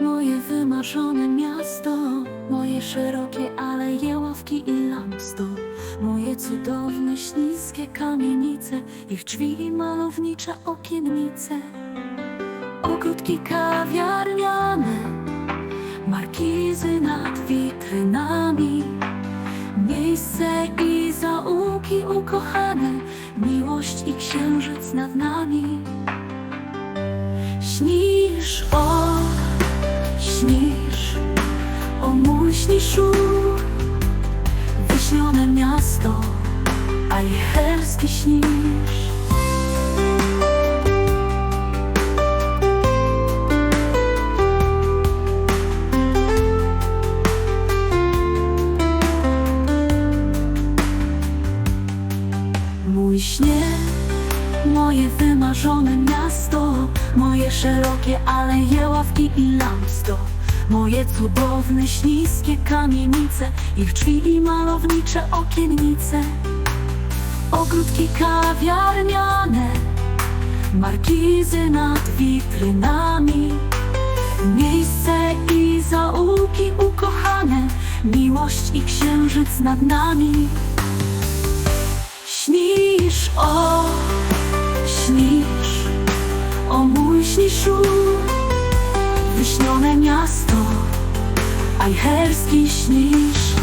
Moje wymarzone miasto, moje szerokie aleje, ławki i lamsto, moje cudowne, śliskie kamienice, ich drzwi i malownicze okiennice, ogródki kawiarniane, markizy nad witrynami, miejsce i zaułki ukochane, miłość i księżyc nad nami. Śnisz, o, śnisz, o mój śniszu, wyśnione miasto, a jeherski śnisz. Mój śnie, moje wymarzone miasto, szerokie aleje, ławki i lamsto, moje cudowne, śliskie kamienice, ich drzwi i malownicze okiennice, ogródki kawiarniane, markizy nad witrynami, miejsce i zaułki ukochane, miłość i księżyc nad nami. O mój śniszu, wyśnione miasto, ajherski. Śnisz,